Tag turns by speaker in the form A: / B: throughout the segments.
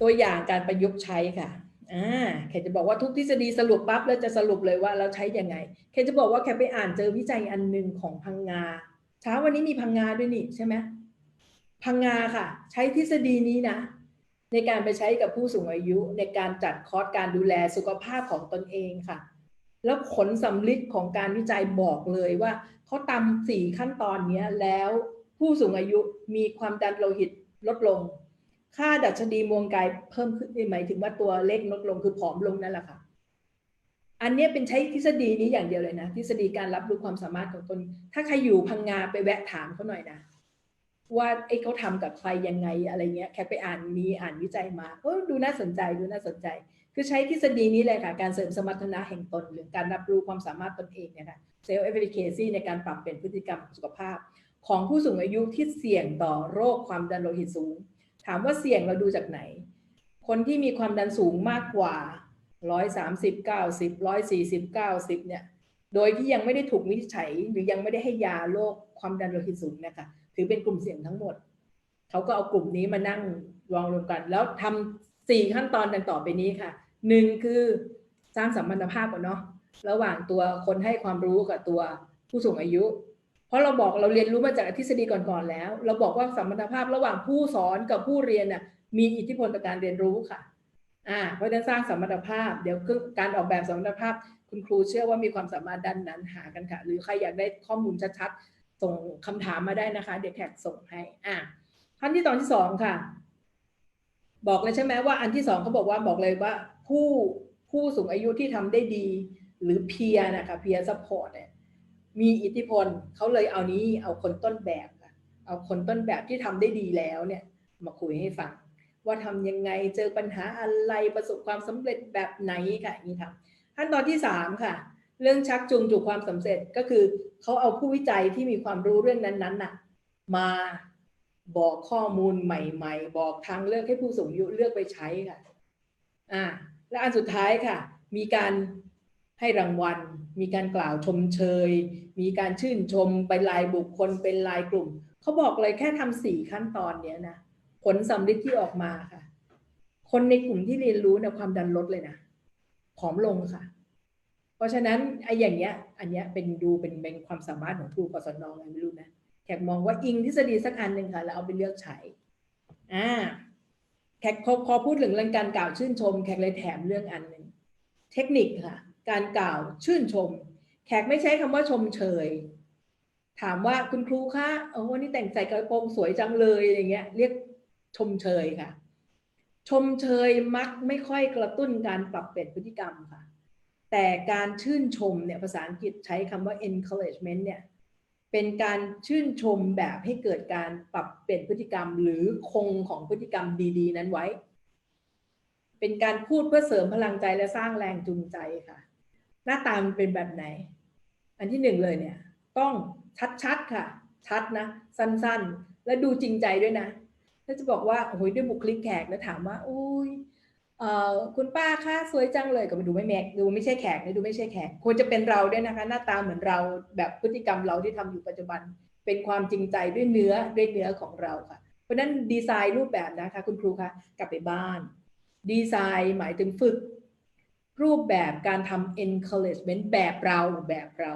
A: ตัวอย่างการประยุกต์ใช้ค่ะอ่าแขกจะบอกว่าทุกทฤษฎีสรุปปั๊บแล้วจะสรุปเลยว่าเราใช้ยังไงแขกจะบอกว่าแขกไปอ่านเจอวิจัยอันหนึ่งของพังงาเช้าวันนี้มีพังงาด้วยนี่ใช่ไหมพังงาค่ะ ใช้ทฤษฎีนี้นะ ในการไปใช้กับผู้สูงอายุ ในการจัดคอร์สการดูแลสุขภาพของตนเองค่ะ แล้วผลสำลิดของการวิจัยบอกเลยว่าเขาตำสี่ขั้นตอนนี้แล้วผู้สูงอายุมีความดันโลหิตลดลง ค่าดัชนีมวลกายเพิ่มขึ้นหมายถึงว่าตัวเล็กลดลงคือผอมลงนั่นแหละค่ะ อันนี้เป็นใช้ทฤษฎีนี้อย่างเดียวเลยนะ ทฤษฎีการรับรู้ความสามารถของตน ถ้าใครอยู่พังงาไปแวะถามเขาหน่อยนะ ว่าไอ้เขาทำกับใครยังไงอะไรเงี้ย แค่ไปอ่านมีอ่านวิจัยมาเออดูน่าสนใจดูน่าสนใจ คือใช้ทฤษฎีนี้เลยค่ะ การเสริมสมรรถนะแห่งตน หรือการรับรู้ความสามารถตนเองเนี่ยค่ะเซลล์เอฟเฟคซีในการปรับเปลี่ยนพฤติกรรมสุขภาพ ของผู้สูงอายุที่เสี่ยงต่อโรคความดันโลหิตสูง ถามว่าเสี่ยงเราดูจากไหน คนที่มีความดันสูงมากกว่า 130 90 140 90 เนี่ย โดยที่ยังไม่ได้ถูกวินิจฉัย หรือยังไม่ได้ให้ยาโรคความดันโลหิตสูงนะคะถือเป็นกลุ่มเสี่ยงทั้งหมด เขาก็เอากลุ่มนี้มานั่งรองรวมกัน แล้วทำสี่ขั้นตอนดังต่อไปนี้ค่ะหนึ่งคือสร้างสัมพันธภาพก่อนเนาะระหว่างตัวคนให้ความรู้กับตัวผู้สูงอายุ เพราะเราบอกเราเรียนรู้มาจากทฤษฎีก่อนๆแล้ว เราบอกว่าสัมพันธภาพระหว่างผู้สอนกับผู้เรียนน่ะมีอิทธิพลต่อการเรียนรู้ค่ะอ่าเพราะฉะนั้นสร้างสัมพันธภาพ เดี๋ยวการออกแบบสัมพันธภาพ คุณครูเชื่อว่ามีความสามารถด้านนั้นหากันค่ะ หรือใครอยากได้ข้อมูลชัดๆส่งคำถามมาได้นะคะ เดี๋ยวแขกส่งให้อ่าขั้นที่ตอนที่สองค่ะ บอกเลยใช่ไหมว่าอันที่สองเขาบอกว่าบอกเลยว่าผู้ผู้สูงอายุที่ทำได้ดี หรือเพียนะคะเพียซัพพอร์ตเนี่ย มีอิทธิพลเขาเลยเอานี้เอาคนต้นแบบค่ะเอาคนต้นแบบที่ทำได้ดีแล้วเนี่ยมาคุยให้ฟัง ว่าทำยังไงเจอปัญหาอะไรประสบความสำเร็จแบบไหนค่ะนี่ทำขั้นตอนที่สามค่ะ เรื่องชักจูงจูความสำเร็จก็คือเขาเอาผู้วิจัยที่มีความรู้เรื่องนั้นๆน่ะมาบอกข้อมูลใหม่ ๆ บอกทางเลือกให้ผู้สูงอายุเลือกไปใช้ค่ะอ่าและอันสุดท้ายค่ะ มีการให้รางวัล มีการกล่าวชมเชย มีการชื่นชมเป็นรายบุคคลเป็นรายกลุ่ม เขาบอกเลยแค่ทำสี่ขั้นตอนเนี้ยนะผลสำลิดที่ออกมาค่ะ คนในกลุ่มที่เรียนรู้เนี่ยความดันลดเลยนะผอมลงค่ะ เพราะฉะนั้นไอ้อย่างเงี้ย อันเนี้ยเป็นดูเป็นเป็นความสามารถของครูกศนอะไรไม่รู้นะแขกมองว่าอิงทฤษฎีสักอันหนึ่งค่ะแล้วเอาไปเลือกใช้อ่าแขกพอพูดถึงเรื่องการกล่าวชื่นชม แขกเลยแถมเรื่องอันหนึ่งเทคนิคค่ะ การกล่าวชื่นชม แขกไม่ใช้คำว่าชมเชย ถามว่าคุณครูคะโอ้วันนี้แต่งใส่กระโปรงสวยจังเลยอย่างเงี้ย เรียกชมเชยค่ะ ชมเชยมักไม่ค่อยกระตุ้นการปรับเปลี่ยนพฤติกรรมค่ะ แต่การชื่นชมเนี่ยภาษาอังกฤษใช้คำว่า encouragement เนี่ยเป็นการชื่นชมแบบให้เกิดการปรับเปลี่ยนพฤติกรรม หรือคงของพฤติกรรมดี ๆ นั้นไว้ เป็นการพูดเพื่อเสริมพลังใจและสร้างแรงจูงใจค่ะ หน้าตามันเป็นแบบไหน อันที่หนึ่งเลยเนี่ย ต้องชัดๆค่ะ ชัดนะ สั้นๆ และดูจริงใจด้วยนะแล้วจะบอกว่าโอ้ยด้วยบุคลิกแขกแล้วถามว่าอุ้ยคุณป้าคะสวยจังเลยก็มาดูไม่แมกดูไม่ใช่แขกนะดูไม่ใช่แขกควรจะเป็นเราด้วยนะคะ หน้าตาเหมือนเราแบบพฤติกรรมเราที่ทำอยู่ปัจจุบัน เป็นความจริงใจด้วยเนื้อด้วยเนื้อของเราค่ะ เพราะฉะนั้นดีไซน์รูปแบบนะคะ คุณครูคะกลับไปบ้าน ดีไซน์หมายถึงฝึก รูปแบบการทำ encouragement แบบเราแบบเรา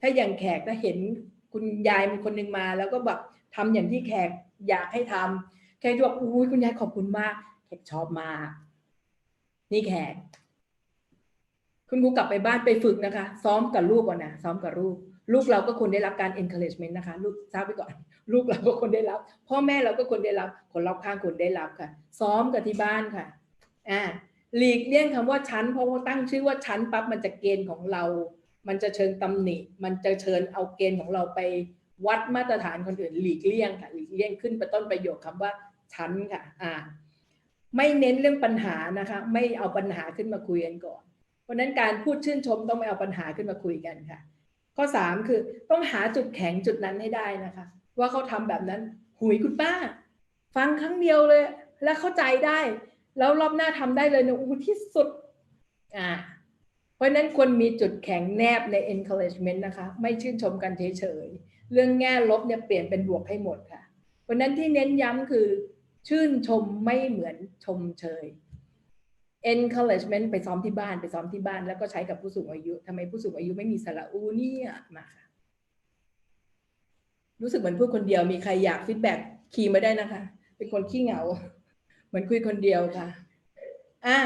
A: ถ้าอย่างแขกถ้าเห็นคุณยายมีคนหนึ่งมา แล้วก็แบบทำอย่างที่แขกอยากให้ทำแขกจะบอกอุ้ยคุณยายขอบคุณมาก แขกชอบมาก นี่แขก คุณครูกลับไปบ้านไปฝึกนะคะ ซ้อมกับลูกก่อนนะซ้อมกับลูก ลูกเราก็ควรได้รับการ encouragement นะคะ ลูกทราบไปก่อน ลูกเราก็ควรได้รับ พ่อแม่เราก็ควรได้รับ คนรอบข้างควรได้รับค่ะ ซ้อมกับที่บ้านค่ะ อ่า หลีกเลี่ยงคำว่าชั้นเพราะว่าตั้งชื่อว่าชั้นปั๊บมันจะเกณฑ์ของเรา มันจะเชิญตำหนิ มันจะเชิญเอาเกณฑ์ของเราไปวัดมาตรฐานคนอื่น หลีกเลี่ยงค่ะ หลีกเลี่ยงขึ้นไปต้นประโยคคำว่าชั้นค่ะ อ่า ไม่เน้นเรื่องปัญหานะคะ ไม่เอาปัญหาขึ้นมาคุยกันก่อน เพราะนั้นการพูดชื่นชมต้องไม่เอาปัญหาขึ้นมาคุยกันค่ะ ข้อสามคือต้องหาจุดแข็งจุดนั้นให้ได้นะคะ ว่าเขาทำแบบนั้นหุยคุณป้า ฟังครั้งเดียวเลย แล้วเข้าใจได้ แล้วรอบหน้าทำได้เลยเนี่ยอู้ที่สุดอ่าเพราะนั้นควรมีจุดแข็งแนบใน encouragement นะคะ ไม่ชื่นชมกันเฉยๆ เรื่องแง่ลบเนี่ยเปลี่ยนเป็นบวกให้หมดค่ะ เพราะนั้นที่เน้นย้ำคือ ชื่นชมไม่เหมือนชมเชย encouragement ไปซ้อมที่บ้านไปซ้อมที่บ้าน แล้วก็ใช้กับผู้สูงอายุทำไมผู้สูงอายุไม่มีสระอูเนี่ยมาค่ะ รู้สึกเหมือนพูดคนเดียวมีใครอยากฟีดแบ็กคีมาได้นะคะ เป็นคนขี้เหงา มือนคุยคนเดียวค่ะ อ่า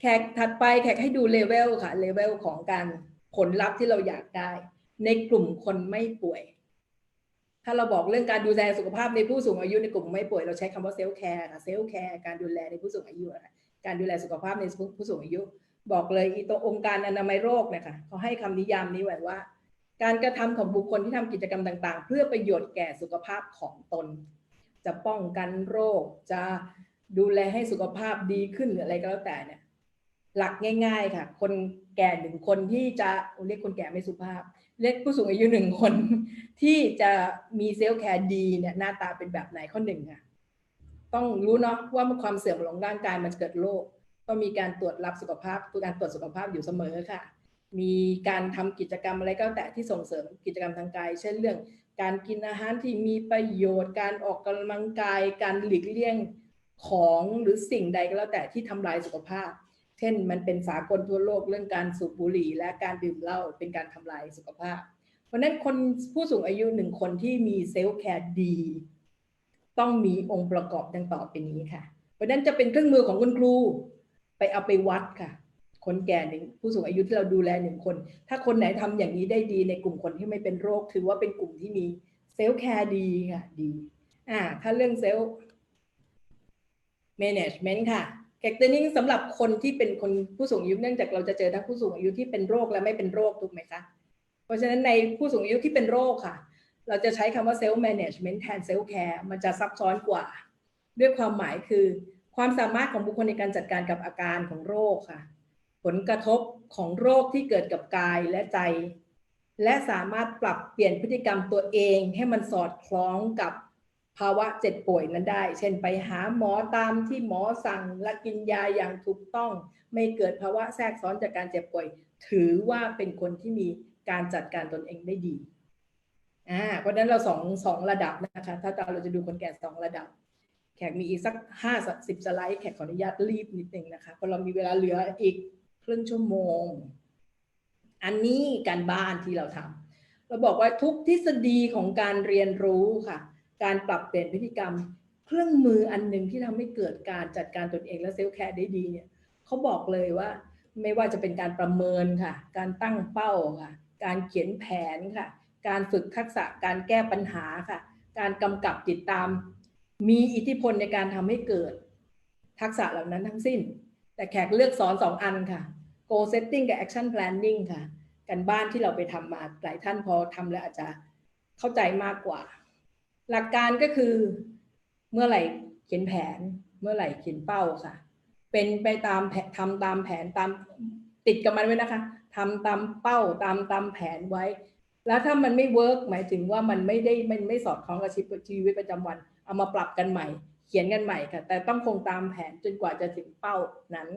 A: แขกถัดไปแขกให้ดูเลเวลค่ะเลเวลของการผลลัพธ์ที่เราอยากได้ ในกลุ่มคนไม่ป่วย ถ้าเราบอกเรื่องการดูแลสุขภาพในผู้สูงอายุในกลุ่มไม่ป่วยเราใช้คำว่าเซลล์แคร์ค่ะเซลล์แคร์การดูแลในผู้สูงอายุค่ะการดูแลสุขภาพในผู้สูงอายุ บอกเลยอีตัวองค์การอนามัยโรคเนะคะเขาให้คำนิยามนี้ไว้ว่า การกระทำของบุคคลที่ทำกิจกรรมต่าง ๆ เพื่อประโยชน์แก่สุขภาพของตน จะป้องกันโรคจะ ดูแลให้สุขภาพดีขึ้นหรืออะไรก็แล้วแต่เนี่ยหลักง่าย ๆ ค่ะ คนแก่หนึ่งคนที่จะเรียกคนแก่ไม่สุภาพ เรียกผู้สูงอายุหนึ่งคน ที่จะมีเซลล์แคร์ดีเนี่ยหน้าตาเป็นแบบไหนข้อหนึ่งค่ะ ต้องรู้เนาะว่ามันความเสื่อมของร่างกายมันเกิดโรคต้องมีการตรวจรับสุขภาพการตรวจสุขภาพอยู่เสมอค่ะ มีการทำกิจกรรมอะไรก็แต่ที่ส่งเสริมกิจกรรมทางกาย เช่นเรื่อง การกินอาหารที่มีประโยชน์ การออกกำลังกาย การหลีกเลี่ยง ของหรือสิ่งใดก็แล้วแต่ที่ทำลายสุขภาพ เช่นมันเป็นสากลทั่วโลกเรื่องการสูบบุหรี่ และการดื่มเหล้าเป็นการทำลายสุขภาพ เพราะนั้นคนผู้สูงอายุหนึ่งคนที่มีเซลล์แคร์ดี ต้องมีองค์ประกอบดังต่อไปนี้ค่ะ เพราะนั้นจะเป็นเครื่องมือของคุณครู ไปเอาไปวัดค่ะ คนแก่หนึ่งผู้สูงอายุที่เราดูแลหนึ่งคน ถ้าคนไหนทำอย่างนี้ได้ดีในกลุ่มคนที่ไม่เป็นโรค ถือว่าเป็นกลุ่มที่มีเซลล์แคร์ดีค่ะดีอ่าถ้าเรื่องเซลล์ management ค่ะแกกเตนิ่งสำหรับคนที่เป็นคนผู้สูงอายุเนื่องจากเราจะเจอทั้งผู้สูงอายุที่เป็นโรคและไม่เป็นโรคถูกไหมคะ เพราะฉะนั้นในผู้สูงอายุที่เป็นโรคค่ะ เราจะใช้คำว่า self management แทน self care มันจะซับซ้อนกว่า ด้วยความหมายคือความสามารถของบุคคลในการจัดการกับอาการของโรคค่ะ ผลกระทบของโรคที่เกิดกับกายและใจ และสามารถปรับเปลี่ยนพฤติกรรมตัวเอง ให้มันสอดคล้องกับ ภาวะเจ็บป่วยนั้นได้ เช่นไปหาหมอตามที่หมอสั่งและกินยาอย่างถูกต้อง ไม่เกิดภาวะแทรกซ้อนจากการเจ็บป่วย ถือว่าเป็นคนที่มีการจัดการตนเองได้ดีอ่าเพราะฉะนั้นเราสองสองระดับนะคะ ถ้าเราจะดูคนแก่สองระดับ แขกมีอีกสักห้าสิบสไลด์แขกขออนุญาตรีบนิดนึงนะคะเพราะเรามีเวลาเหลืออีกครึ่งชั่วโมง อันนี้การบ้านที่เราทำเราบอกว่าทุกทฤษฎีของการเรียนรู้ค่ะ การปรับเปลี่ยนพฤติกรรม เครื่องมืออันหนึ่งที่ทำให้เกิดการจัดการตนเองและเซลล์แคร์ได้ดีเนี่ยเขาบอกเลยว่าไม่ว่าจะเป็นการประเมินค่ะ การตั้งเป้าค่ะ การเขียนแผนค่ะ การฝึกทักษะการแก้ปัญหาค่ะ การกำกับติดตาม มีอิทธิพลในการทำให้เกิด ทักษะเหล่านั้นทั้งสิ้น แต่แขกเลือกสอนสองอันค่ะ goal setting กับ action planning ค่ะ กันบ้านที่เราไปทำมาหลายท่านพอทำแล้วอาจจะเข้าใจมากกว่า หลักการก็คือเมื่อไหร่เขียนแผน เมื่อไหร่เขียนเป้าค่ะ เป็นไปตามแผนทำตามแผนตามติดกับมันไว้นะคะทำตามเป้าตามตามแผนไว้ แล้วถ้ามันไม่เวิร์กหมายถึงว่ามันไม่ได้มันไม่สอดคล้องกับชีวิตประจำวัน เอามาปรับกันใหม่ เขียนกันใหม่ค่ะ แต่ต้องคงตามแผนจนกว่าจะถึงเป้านั้น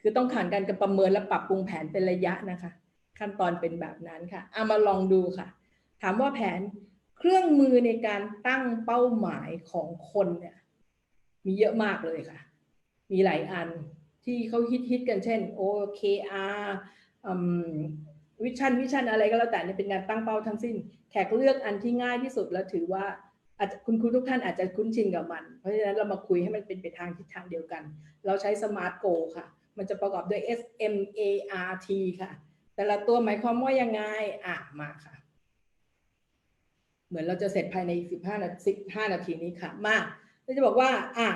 A: คือต้องผ่านการประเมินและปรับปรุงแผนเป็นระยะนะคะ ขั้นตอนเป็นแบบนั้นค่ะเอามาลองดูค่ะ ถามว่าแผน เครื่องมือในการตั้งเป้าหมายของคนเนี่ยมีเยอะมากเลยค่ะ มีหลายอันที่เขาฮิตฮิตกันเช่น OKR วิชั่นวิชั่นอะไรก็แล้วแต่เนี่เป็นการตั้งเป้าทั้งสิ้น แขกเลือกอันที่ง่ายที่สุดแล้วถือว่าอาจจะคุณครูทุกท่านอาจจะคุ้นชินกับมัน เพราะฉะนั้นเรามาคุยให้มันเป็นไปทางทิศทางเดียวกัน เราใช้สมาร์ทโกค่ะ มันจะประกอบด้วย S M A R T ค่ะ แต่ละตัวหมายความว่ายังไง อะ มาค่ะ เหมือนเราจะเสร็จภายใน 15นาที15นาทีนี้ค่ะ มาเราจะบอกว่าอะ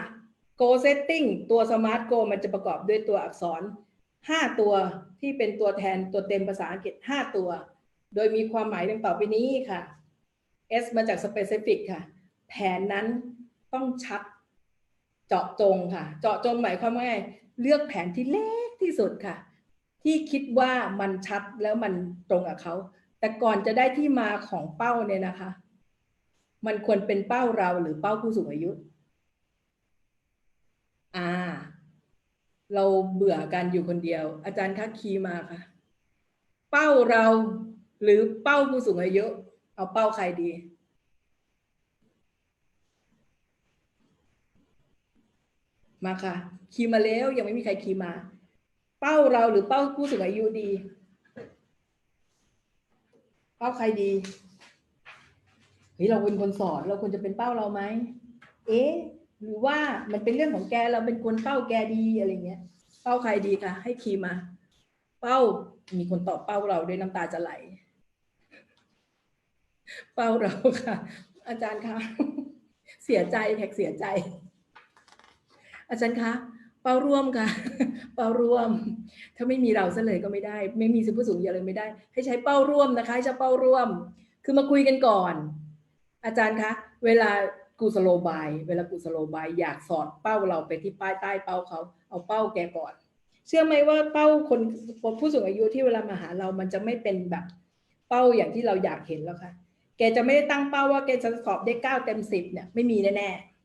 A: go setting ตัว smart go มันจะประกอบด้วยตัวอักษร 5 ตัวที่เป็นตัวแทนตัวเต็มภาษาอังกฤษ 5 ตัว โดยมีความหมายดังต่อไปนี้ค่ะ S มาจาก specific ค่ะ แผนนั้นต้องชัดเจาะจงค่ะ เจาะจงหมายความว่าไง เลือกแผนที่เล็กที่สุดค่ะ ที่คิดว่ามันชัดแล้วมันตรงกับเขา แต่ก่อนจะได้ที่มาของเป้าเนี่ยนะคะ มันควรเป็นเป้าเราหรือเป้าผู้สูงอายุ อ่า เราเบื่อการอยู่คนเดียว อาจารย์คักคีมาค่ะ เป้าเราหรือเป้าผู้สูงอายุ เอาเป้าใครดีมาค่ะ คีมาแล้วยังไม่มีใครคีมา เป้าเราหรือเป้าผู้สูงอายุดี เป้าใครดีเฮ้ยเราเป็นคนสอนเราควรจะเป็นเป้าเราไหมเอ๊ะหรือว่ามันเป็นเรื่องของแกเราเป็นคนเป้าแกดีอะไรเงี้ย เป้าใครดีคะให้คีมา เป้ามีคนตอบเป้าเราด้วยน้ำตาจะไหล เป้าเราค่ะ อาจารย์คะเสียใจแท็กเสียใจ อาจารย์คะเป้าร่วมค่ะ เป้าร่วม ถ้าไม่มีเราซะเลยก็ไม่ได้ ไม่มีผู้สูงอายุเลยไม่ได้ ให้ใช้เป้าร่วมนะคะ ให้ใช้เป้าร่วม คือมาคุยกันก่อน อาจารย์คะ เวลากูสโลบาย เวลากูสโลบายอยากสอดเป้าเราไปที่ป้ายใต้เป้าเขาเอาเป้าแกก่อน เชื่อไหมว่าเป้าคนผู้สูงอายุที่เวลามาหาเรามันจะไม่เป็นแบบเป้าอย่างที่เราอยากเห็นแล้วค่ะ แกจะไม่ได้ตั้งเป้าว่าแกจะสอบได้เก้าเต็มสิบเนี่ยไม่มีแน่ๆ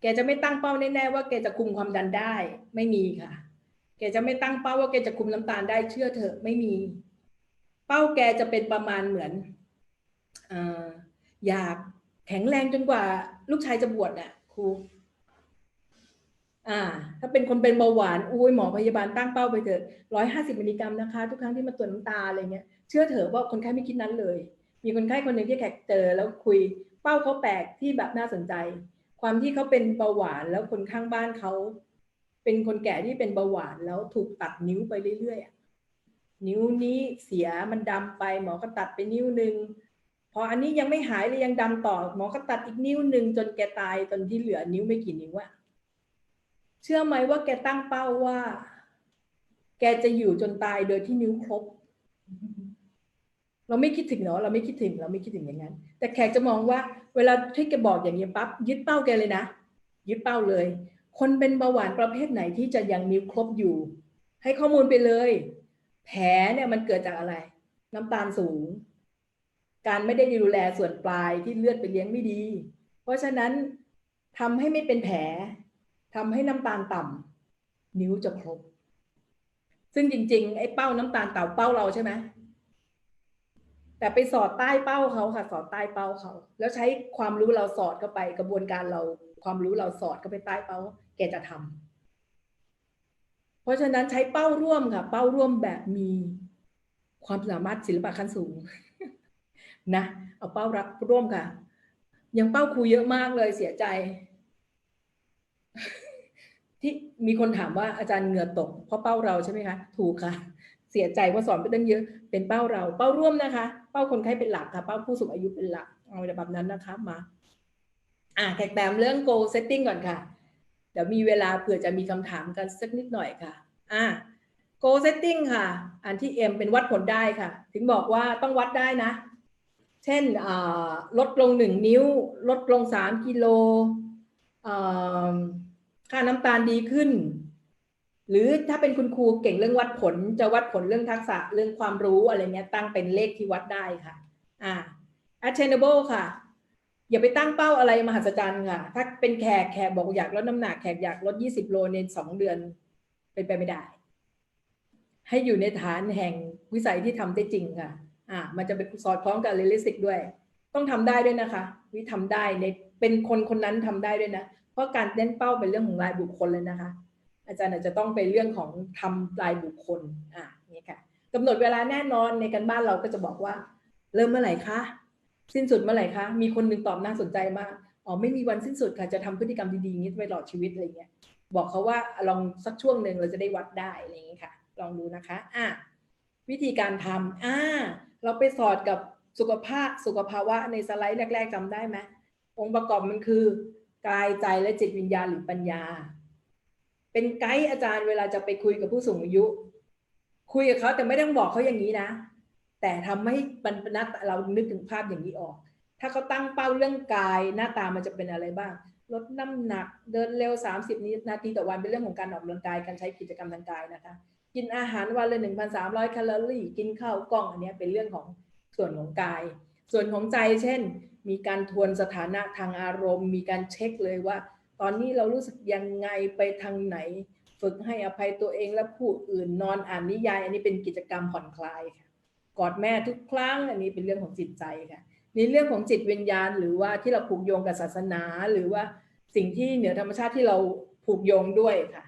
A: แกจะไม่ตั้งเป้าแน่ๆว่าแกจะคุมความดันได้ ไม่มีค่ะ แกจะไม่ตั้งเป้าว่าแกจะคุมน้ำตาลได้เชื่อเถอะไม่มี เป้าแกจะเป็นประมาณเหมือนอออยากแข็งแรงจนกว่าลูกชายจะบวชน่ะครูอ่า ถ้าเป็นคนเป็นเบาหวานอุ้ยหมอพยาบาลตั้งเป้าไปเถอะร้อยห้าสิบมิลลิกรัมนะคะ ทุกครั้งที่มาตรวจน้ำตาอะไรเงี้ยเชื่อเถอะว่าคนไข้ไม่คิดนั้นเลย มีคนไข้คนหนึ่งที่แขกเจอแล้วคุยเป้าเขาแปลกที่แบบน่าสนใจ ความที่เขาเป็นเบาหวานแล้วคนข้างบ้านเขาเป็นคนแก่ที่เป็นเบาหวานแล้วถูกตัดนิ้วไปเรื่อยๆนิ้วนี้เสียมันดำไปหมอก็ตัดไปนิ้วหนึ่งพออันนี้ยังไม่หายเลยยังดำต่อ หมอก็ตัดอีกนิ้วหนึ่งจนแกตายจนที่เหลือนิ้วไม่กี่นิ้วอะเชื่อไหมว่าแกตั้งเป้าว่า แกจะอยู่จนตายโดยที่นิ้วครบ เราไม่คิดถึงเนาะเราไม่คิดถึงเราไม่คิดถึงอย่างนั้น แต่แขกจะมองว่า เวลาที่แกบอกอย่างนี้ปั๊บยึดเป้าแกเลยนะ ยึดเป้าเลย คนเป็นเบาหวานประเภทไหนที่จะยังนิ้วครบอยู่ ให้ข้อมูลไปเลย แผลเนี่ยมันเกิดจากอะไร น้ำตาลสูง การไม่ได้ดูแลส่วนปลายที่เลือดไปเลี้ยงไม่ดี เพราะฉะนั้นทำให้ไม่เป็นแผลทำให้น้ำตาลต่ำนิ้วจะครบ ซึ่งจริง ๆ ไอ้เป้าน้ำตาลเต่าเป้าเราใช่ไหม แต่ไปสอดใต้เป้าเขาค่ะ สอดใต้เป้าเขาแล้วใช้ความรู้เราสอดเข้าไป กระบวนการเราความรู้เราสอดเข้าไปใต้เป้าแกจะทำเพราะฉะนั้นใช้เป้าร่วมค่ะ เป้าร่วมแบบมีความสามารถศิลปะขั้นสูงนะเอาเป้ารักร่วมค่ะ ยังเป้าครูเยอะมากเลยเสียใจ ที่มีคนถามว่าอาจารย์เหงื่อตก เพราะเป้าเราใช่ไหมคะ ถูกค่ะ เสียใจเพราสอนไปตั้งเยอะเป็นเป้าเรา เป้าร่วมนะคะ เป้าคนไข้เป็นหลักค่ะเป้าผู้สูงอายุเป็นหลักเอาแบบนั้นนะคะมา อ่าแขกแตมเรื่อง goal setting ก่อนค่ะ เดี๋ยวมีเวลาเผื่อจะมีคำถามกันสักนิดหน่อยค่ะ อ่า goal setting ค่ะ อันที่ M เป็นวัดผลได้ค่ะ ถึงบอกว่าต้องวัดได้นะ เช่นลดลงหนึ่งนิ้ว ลดลงสามกิโลค่าน้ำตาลดีขึ้น หรือถ้าเป็นคุณครูเก่งเรื่องวัดผล จะวัดผลเรื่องทักษะเรื่องความรู้อะไรเงี้ยตั้งเป็นเลขที่วัดได้ค่ะ อ่า attainable ค่ะ อย่าไปตั้งเป้าอะไรมหัศจรรย์ค่ะ ถ้าเป็นแขกแขกบอกอยากลดน้ำหนักแขกอยากลด 20 โลในสองเดือน เป็นไปไม่ได้ ให้อยู่ในฐานแห่งวิสัยที่ทำได้จริงค่ะ อ่า มันจะไปสอดคล้องกับเรลิสิกด้วย ต้องทำได้ด้วยนะคะ วิทำได้ในเป็นคนคนนั้นทำได้ด้วยนะ เพราะการเน้นเป้าเป็นเรื่องของรายบุคคลเลยนะคะ อาจารย์อาจจะต้องเป็นเรื่องของทำรายบุคคลอ่านี่ค่ะกำหนดเวลาแน่นอนในการบ้านเราก็จะบอกว่า เริ่มเมื่อไหร่คะ สิ้นสุดเมื่อไหร่คะ มีคนหนึ่งตอบน่าสนใจมากอ๋อไม่มีวันสิ้นสุดค่ะจะทำพฤติกรรมดีๆนี้ไปตลอดชีวิตอะไรเงี้ยบอกเขาว่าลองสักช่วงหนึ่งเราจะได้วัดได้อะไรอย่างนี้ค่ะ ลองดูนะคะอะวิธีการทำอ่าเราไปสอดกับสุขภาพสุขภาวะในสไลด์แรก ๆจำได้ไหมองค์ประกอบมันคือกายใจและจิตวิญญาณหรือปัญญา เป็นไกด์อาจารย์เวลาจะไปคุยกับผู้สูงอายุ คุยกับเขาแต่ไม่ต้องบอกเขาอย่างนี้นะ แต่ทำให้มันนักเรานึกถึงภาพอย่างนี้ออก ถ้าเขาตั้งเป้าเรื่องกายหน้าตามันจะเป็นอะไรบ้าง ลดน้ำหนักเดินเร็ว 30 นาทีต่อวันเป็นเรื่องของการออกกำลังกายการใช้กิจกรรมทางกายนะคะ กินอาหารวันละ1,300แคลอรี่ กินข้าวกล้องอันนี้เป็นเรื่องของส่วนของกาย ส่วนของใจเช่น มีการทวนสถานะทางอารมณ์ มีการเช็คเลยว่า ตอนนี้เรารู้สึกยังไงไปทางไหน ฝึกให้อภัยตัวเองและผู้อื่นนอนอ่านนิยาย อันนี้เป็นกิจกรรมผ่อนคลายค่ะกอดแม่ทุกครั้ง อันนี้เป็นเรื่องของจิตใจค่ะในเรื่องของจิตวิญญาณ หรือว่าที่เราผูกโยงกับศาสนา หรือว่าสิ่งที่เหนือธรรมชาติที่เราผูผูกโยงด้วยค่ะ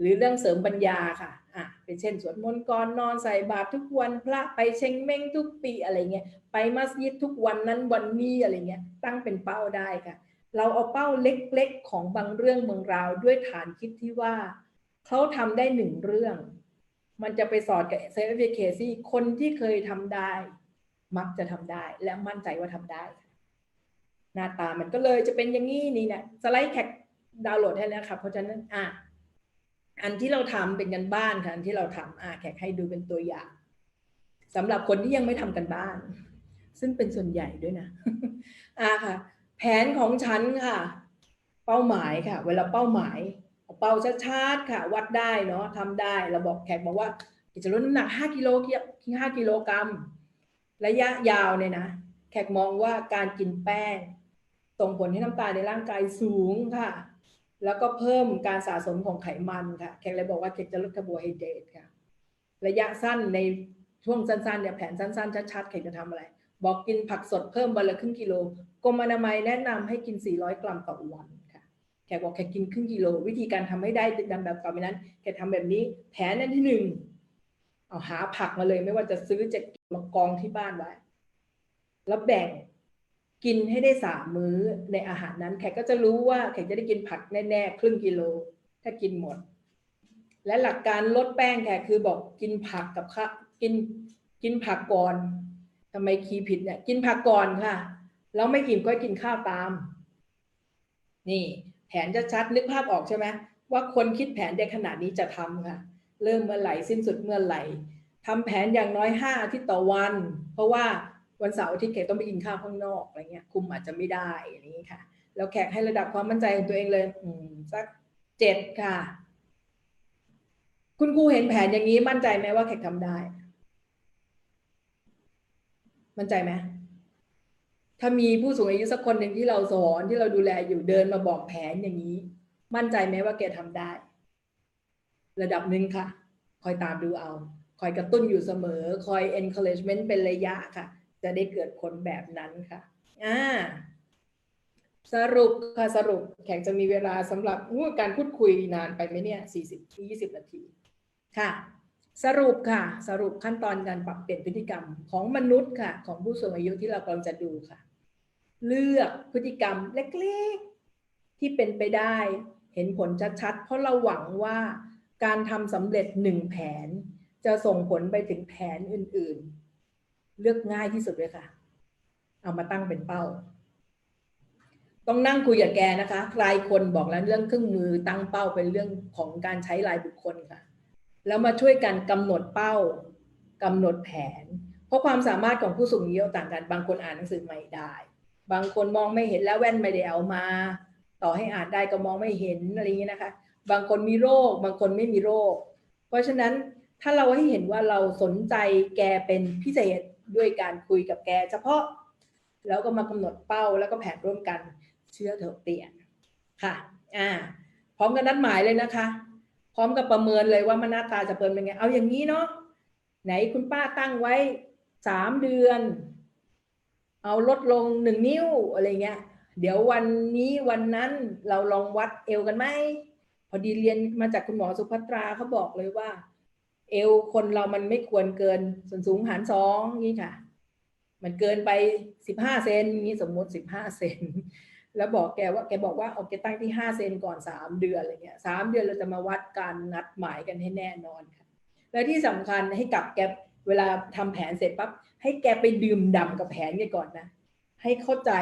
A: หรือเรื่องเสริมปัญญาค่ะอะเป็นเช่นสวดมนต์ก่อนนอนใส่บาตรทุกวันพระไปเชงเม้งทุกปีอะไรเงี้ยไปมัสยิดทุกวันนั้นวันนี้อะไรเงี้ยตั้งเป็นเป้าได้ค่ะ เราเอาเป้าเล็กๆ ของบางเรื่องบางราวด้วยฐานคิดที่ว่า เขาทำได้หนึ่งเรื่อง มันจะไปสอดกับเซฟเฟเคซี่คนที่เคยทำได้ มักจะทำได้และมั่นใจว่าทำได้ หน้าตามันก็เลยจะเป็นอย่างนี้นี่เนี่ยสไลด์แคปดาวน์โหลดให้แล้วครับเพราะฉะนั้นอะอันที่เราทำเป็นกันบ้านค่ะอันที่เราทำอะแขกให้ดูเป็นตัวอย่างสำหรับคนที่ยังไม่ทำกันบ้าน ซึ่งเป็นส่วนใหญ่ด้วยนะอะค่ะ แผนของฉันค่ะ เป้าหมายค่ะ เวลาเป้าหมายเป้าชัดๆค่ะ วัดได้เนาะทำได้เราบอกแขกบอกว่าจะลดน้ำหนัก5กิโลเกียห้ากิโลกรัมระยะยาวเนี่ยนะแขกมองว่าการกินแป้งส่งผลให้น้ำตาลในร่างกายสูงค่ะ แล้วก็เพิ่มการสะสมของไขมันค่ะ แขกเลยบอกว่าแขกจะลดคาร์โบไฮเดรตค่ะ ระยะสั้นในช่วงสั้นๆเนี่ยแผนสั้นๆชัดๆแขกจะทำอะไร บอกกินผักสดเพิ่มวันละครึ่งกิโลกรมอนามัยแนะนำให้กิน 400 กรัมต่อวันค่ะ แขกบอกแขกกินครึ่งกิโล วิธีการทำให้ได้ดังแบบต่อไปนั้น แขกทำแบบนี้ แผนอันที่หนึ่งเอาหาผักมาเลย ไม่ว่าจะซื้อจะมากองที่บ้านไว้ แล้วแบ่งกินให้ได้สามมื้อในอาหารนั้น แขกก็จะรู้ว่าแขกจะได้กินผักแน่ๆครึ่งกิโล ถ้ากินหมด และหลักการลดแป้งแขกคือบอกกินผักกับข้ากินกินผักก่อน ทำไมคีย์ผิดเนี่ย กินผักก่อนค่ะ แล้วไม่กินก็กินข้าวตาม นี่แผนจะชัดนึกภาพออกใช่ไหมว่าคนคิดแผนได้ขนาดนี้จะทำค่ะ เริ่มเมื่อไหร่สิ้นสุดเมื่อไหร่ทำแผนอย่างน้อยห้าอาทิตย์ต่อวัน เพราะว่าวันเสาร์อาทิตย์แขกต้องไปกินข้าวข้างนอกอะไรเงี้ย คุมอาจจะไม่ได้อย่างนี้ค่ะ แล้วแขกให้ระดับความมั่นใจของตัวเองเลย อืมสักเจ็ดค่ะ คุณครูเห็นแผนอย่างนี้มั่นใจไหมว่าแขกทำได้ มั่นใจไหมถ้ามีผู้สูงอายุสักคนหนึ่งที่เราสอนที่เราดูแลอยู่เดินมาบอกแผนอย่างนี้ มั่นใจไหมว่าแกทำได้ ระดับหนึ่งค่ะ คอยตามดูเอา คอยกระตุ้นอยู่เสมอ คอย encouragement เป็นระยะค่ะ จะได้เกิดผลแบบนั้นค่ะอ่าสรุปค่ะสรุปแขกจะมีเวลาสำหรับการพูดคุยนานไปไหมเนี่ยสี่สิบยี่สิบนาที ค่ะ สรุปค่ะ สรุปขั้นตอนการปรับเปลี่ยนพฤติกรรมของมนุษย์ค่ะ ของผู้สูงอายุที่เรากำลังจะดูค่ะ เลือกพฤติกรรมเล็กๆ ที่เป็นไปได้เห็นผลชัดๆ เพราะเราหวังว่าการทำสำเร็จหนึ่งแผน จะส่งผลไปถึงแผนอื่นๆ เลือกง่ายที่สุดเลยค่ะ เอามาตั้งเป็นเป้า ต้องนั่งคุยกับแกนะคะรายคนบอกแล้วเรื่องเครื่องมือตั้งเป้าเป็นเรื่องของการใช้รายบุคคลค่ะ แล้วมาช่วยกันกำหนดเป้ากำหนดแผน เพราะความสามารถของผู้สูงอายุต่างกัน บางคนอ่านหนังสือไม่ได้ บางคนมองไม่เห็นแล้วแว่นไม่ได้เอามา ต่อให้อ่านได้ก็มองไม่เห็นอะไรอย่างนี้นะคะ บางคนมีโรค บางคนไม่มีโรค เพราะฉะนั้นถ้าเราให้เห็นว่าเราสนใจแกเป็นพิเศษด้วยการคุยกับแก เฉพาะแล้วก็มากำหนดเป้าแล้วก็แผนร่วมกันเชื่อเถอะเปลี่ยนค่ะ อ่า พร้อมกันนัดหมายเลยนะคะ พร้อมกับประเมินเลยว่ามันหน้าตาจะเป็นยังไง เอาอย่างนี้เนาะไหนคุณป้าตั้งไว้สามเดือน เอาลดลงหนึ่งนิ้วอะไรเงี้ย เดี๋ยววันนี้วันนั้นเราลองวัดเอวกันไหมพอดีเรียนมาจากคุณหมอสุภัตราเขาบอกเลยว่า เอวคนเรามันไม่ควรเกินส่วนสูงหารสองนี่ค่ะ มันเกินไปสิบห้าเซนนี้สมมติสิบห้าเซน แล้วบอกแกว่าแกบอกว่าเอาแกตั้งที่ห้าเซนก่อนสามเดือนอะไรเงี้ยสามเดือนเราจะมาวัดการนัดหมายกันให้แน่นอนค่ะ และที่สำคัญให้กลับแกเวลาทำแผนเสร็จปั๊บให้แกไปดื่มด่ำกับแผนแกก่อนนะ ให้เข้าใจ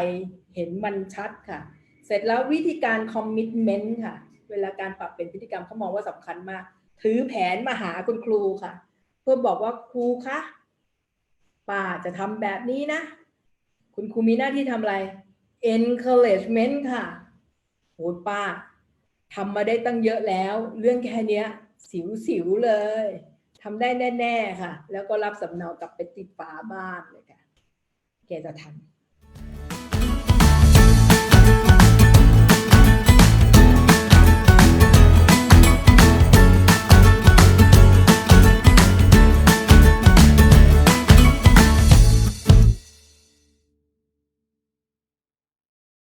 A: เห็นมันชัดค่ะ เสร็จแล้ววิธีการคอมมิชเมนต์ค่ะ เวลาการปรับเป็นพฤติกรรมเขามองว่าสำคัญมาก ถือแผนมาหาคุณครูค่ะ เพื่อบอกว่าครูคะป้าจะทำแบบนี้นะ คุณครูมีหน้าที่ทำอะไร encouragement ค่ะโหป้าทำมาได้ตั้งเยอะแล้ว เรื่องแค่เนี้ยสิวๆเลยทำได้แน่ ๆ ค่ะ แล้วก็รับสำเนากลับไปติดฝาบ้านเลยค่ะ แกจะทำ